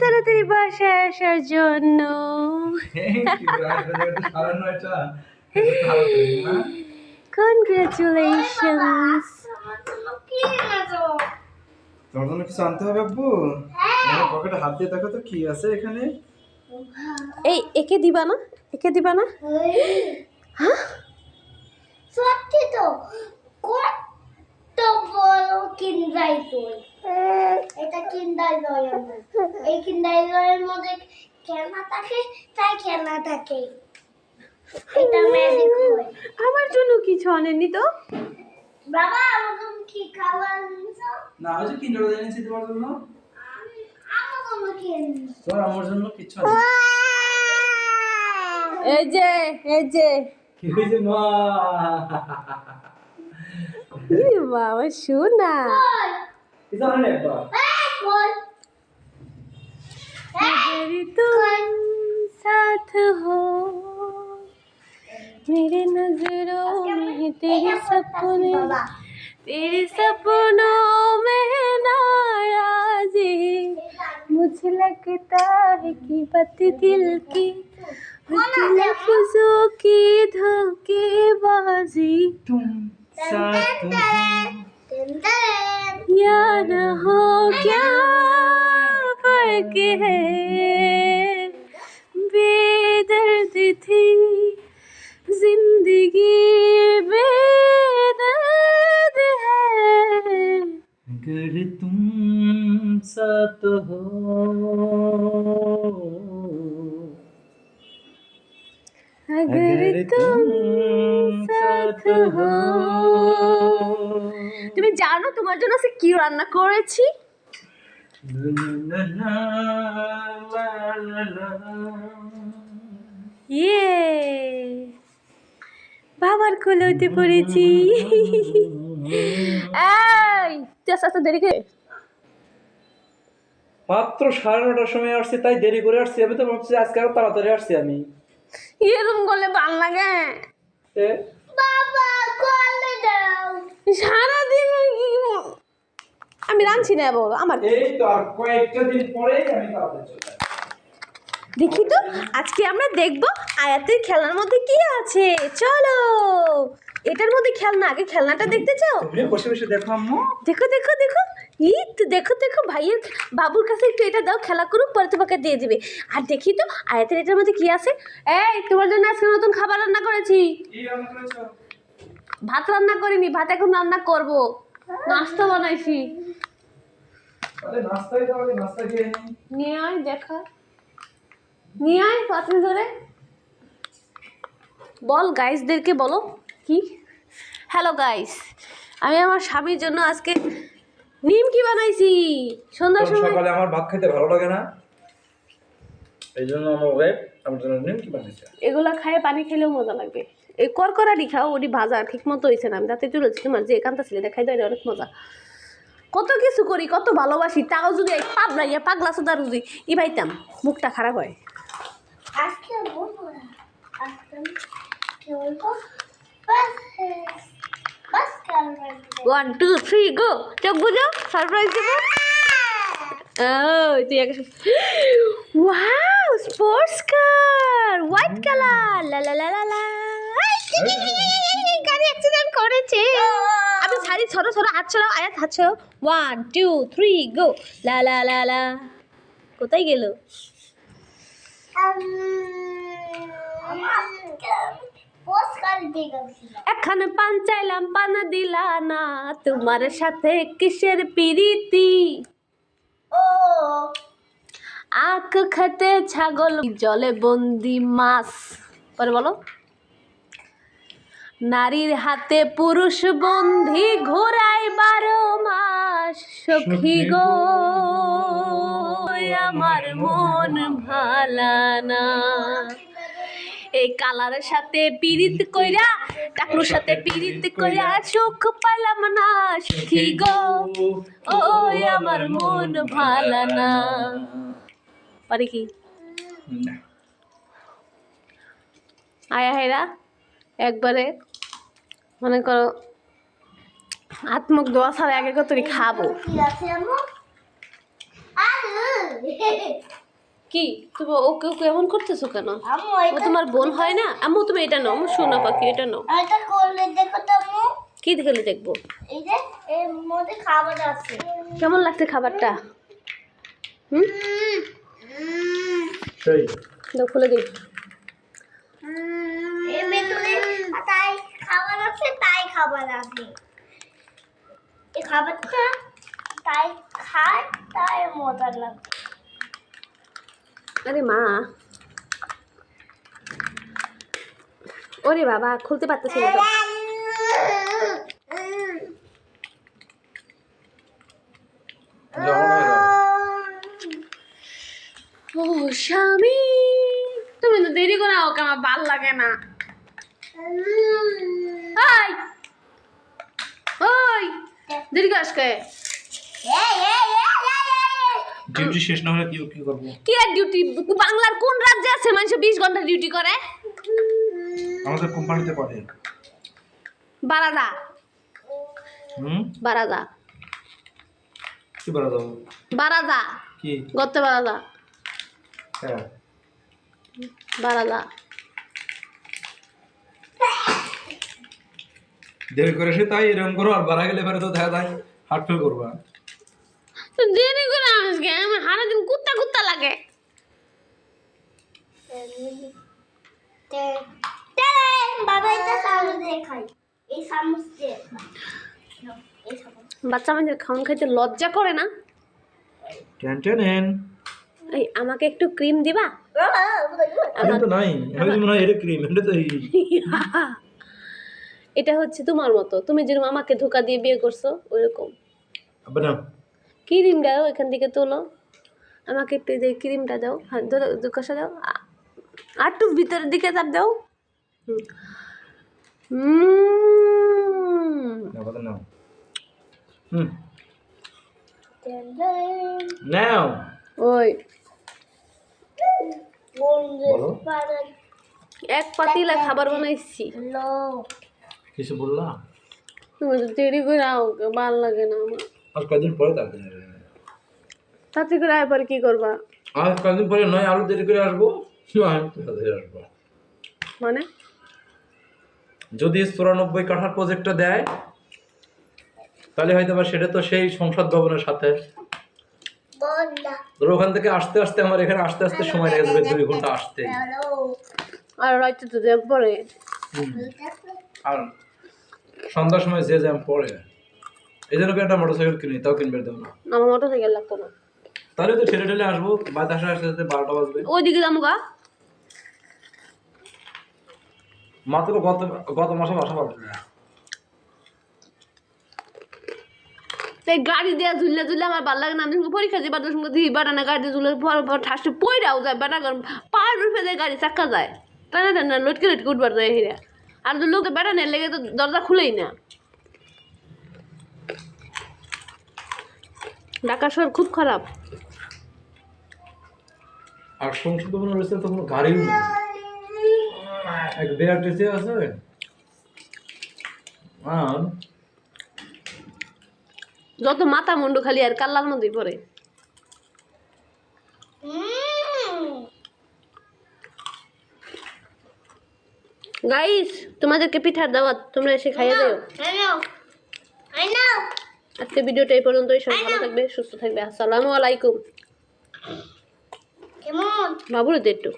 তাড়াতাড়ি বাসায় আসার জন্য। কনগ্রাচুলেশনস তোমার জন্য কিছু আনতে হবে আব্বু? পকেটে হাত দিয়ে দেখো তো কি আছে এখানে। এই একে দিবা না? একে দিবা না? সত্যি তো। বড় কিন্ডাই জয় এটা কিন্ডাই জয় আমার। এই কিন্ডাই জয়ের মধ্যে খেলনা থাকে তাই খেলনা থাকে। এটা ম্যাজিক হয় আমার জন্য কিছু আনেননি তো? বাবা আমাকে কি খাবার আনছো না ওই যে কিন্ডার এনেছি তোমার জন্য। আমার জন্য কি আনছো তোমার আমার জন্য কিছু এই যে এই যে। কি হয়েছে মা? ఇది బావ షూనా तुम साथ हो मेरे नज़रों में तेरे सपने तेरे सपनों में नाराजी मुझे लगता है कि पति दिल की बत लफ्जों की धोखेबाजी। तुम साथ या न हो क्या फर्क है अगर तुम साथ हो তুমি জানো তোমার জন্য আজকে কি রান্না করেছি লা লা লা লা লা লা। ইয়ে বাবার কোলে উঠে পড়েছি এই তুই আস্তে আস্তে দেরি করে মাত্র সাড়ে নটার সময় আসছি তাই দেরি করে আসছি আমি তো ভাবছি আজকে আরো তাড়াতাড়ি আসছি আমি এরকম করলে ভালো লাগে? বাবা কলে দাও। সারাদিন আমি রাঁধছি না বাবা আমার এই তো আর কয়েকটা দিন পরেই আমি তাড়াতাড়ি চলে দেখি তো আজকে আমরা দেখব আয়াতের খেলনার মধ্যে কি আছে। চলো এটার মধ্যে খেলনা আগে খেলনাটা দেখতে চাও? বসে বসে দেখো আম্মু। দেখো দেখো দেখো। এই তো দেখো দেখো ভাইয়ের বাবুর কাছে একটু এটা দাও খেলা করুক পরে তোমাকে দিয়ে দিবে। আর দেখি তো আয়াতের এটার মধ্যে কি আছে? এই তোমার জন্য আজকে নতুন খাবার রান্না করেছি। ভাত রান্না করিনি ভাত এখন রান্না করব। নাস্তা বানাইছি। নিয়ে আয় দেখা। নিয়ে আয় পাত্রে ধরে। বল গাইসদেরকে বলো কি? হ্যালো গাইস আমি আমার স্বামীর জন্য আজকে নিমকি বানাইছি? সন্ধ্যার সময় সকালে আমার ভাত খেতে ভালো লাগে না। এই জন্য আমার ওয়েব আমার জন্য নিমকি বানিয়েছে এগুলা খায় পানি খেলেও মজা লাগবে। এই করকরানি খাও ওটি ভাজা ঠিক মতো হয়েছে না। আমি তাতে চলেছি তোমার যে একান্ত ছিল দেখাই দেয় অনেক মজা। কত কিছু করি কত ভালোবাসি তাও যদি এই পাবনা ইয়া পাগলা সুদার যদি ই পাইতাম মুখটা খারাপ হয়। আজকে বলব না আজকে কি বলব বাস বাস কালবে ওয়ান টু থ্রি গো চোখ বুঝো সারপ্রাইজ দেবো। ওয়াও স্পোর্টস হোয়াইট কালার লা লা লা ছড়াও ওয়ান টু থ্রি গো লা লা কোথায় গেল? গেছিলাম এখানে পান চাইলাম পানা দিলা না। তোমার সাথে কিসের পিরিতি? ও। আখ খেতে ছাগল জলে বন্দি মাছ। পরে বলো। নারীর হাতে পুরুষ বন্দি ঘোরায় বারো মাস। সখী গো আমার মন ভালানা এই কালারের সাথে পিরিত কইরা টাকলুর সাথে পিরিত কইরা সুখ পাইলাম না সখী গো। ও আমার মন ভালানা পারি কি? আয়া হেরা একবারে মনে করো হাত দোয়া ছাড়া আগে কতরি খাব? কি? তুমি ওকে ওকে এমন করতেছো কেন? ও তোমার বোন হয় না? আম্মু তুমি এটা নাও আমার সোনা পাখি এটা নাও। এটা করলে দেখো তো আম্মু। কি দেখলে দেখব? এই যে এর মধ্যে খাবার আছে। কেমন লাগছে খাবারটা? হুম? খুলে দিই। তাই খাবার আছে তাই খাবার আছে। এই খাবারটা তাই খায় তাই মজা লাগে। আরে মা। ওরে বাবা খুলতে পারতেছি না। ও স্বামী তুমি তো দেরি করে ওকে আমার ভালো লাগে না। ওই ওই দেরি করে আজকে এই, এই, এই, এই, এই। ডিউটি শেষ না হলে কি কি করব? কি আর ডিউটি? বাংলার কোন রাজ্যে আছে মানুষ বিশ ঘণ্টা ডিউটি করে? আমাদের কোম্পানিতে করে। বারাদা। হুম? বারাদা। কি যাব বারাদা। কি? গত্তে বারাদা। হ্যাঁ। বারাদা। দেরি করে সে তাই এরকম করো আর বাড়া গেলে পরে তো দেখা যায় হার্ট ফেল করবা দেরি আজকে আমার সারা দিন কুত্তা কুত্তা লাগে! বাবা এটা চামচ দিয়ে খাই এই চামচ দিয়ে। বাচ্চা আমাদের খাওয়ান খাইতে লজ্জা করে না? এই আমাকে একটু ক্রিম দিবা? তো নাই আমি তো এটা ক্রিম এটা তো এটা হচ্ছে তোমার মতো। তুমি যেরকম আমাকে ধোকা দিয়ে বিয়ে করছ ওইরকম। আবার না ক্রিম দাও এখান থেকে তোলো। আমাকে একটু যে ক্রিমটা দাও। হাত ধরে কষা দাও। আর একটু ভিতরের দিকে চাপ দাও। ওই। এক পাতিলা খাবার বানাইছি। কিছু বললা? তুমি তো দেরি করে আমাকে ভালো লাগে না আমার। আর কদিন পরে তার তাতে করে এবার কি করবা? আর কদিন পরে নয় আলু দেরি করে আসব। আসব। মানে? যদি চুরানব্বই কাঠার প্রজেক্টটা দেয় তাহলে হয়তো বা সেটা তো সেই সংসদ ভবনের সাথে। ধরো ওখান থেকে আসতে আসতে আমার এখানে আসতে আসতে সময় লেগে যাবে দুই ঘণ্টা আসতে। আর রাইতে তো দেব পরে আর সন্ধ্যার সময় যে জ্যাম পড়ে। এই জন্য একটা মোটর সাইকেল কিনি তাও কিনবে দেবো না। আমার মোটর সাইকেল লাগতো না। তাহলে তো ঠেলে ঠেলে আসব বাদ আসতে আসতে আসতে বারোটা বাজবে। ওইদিকে যাব গা। মাত্র গত গত মাসে বাসা পাল্টে এই গাড়ি দিয়ে ঝুললে ঝুললে আমার ভালো লাগে না। আমি পরীক্ষা দিবার তোর সঙ্গে দিই বাটানা গাড়ি দিয়ে ঝুলে পর পর ঠাসতে পইরাও যায় বাটা পাহাড় উঠে যায় গাড়ি চাক্কা যায়। টানা টানা লটকে লটকে উঠবার যায় হিরে আর তো লোকে লেগে তো দরজা খুলেই না। ঢাকা শহর খুব খারাপ। আর সংসদ ভবন রয়েছে তো কোনো গাড়িও নেই এক আছে। আর যত মাথা মুন্ডু খালি আর কাল্লার মধ্যেই পড়ে হুম। গাইস তোমাদেরকে পিঠার দাওয়াত তোমরা এসে খাইয়ে দিও। আজকে ভিডিওটা এই পর্যন্তই। সবাই ভালো থাকবে সুস্থ থাকবে। আসসালামু আলাইকুম। কেমন? বাবুরে একটু।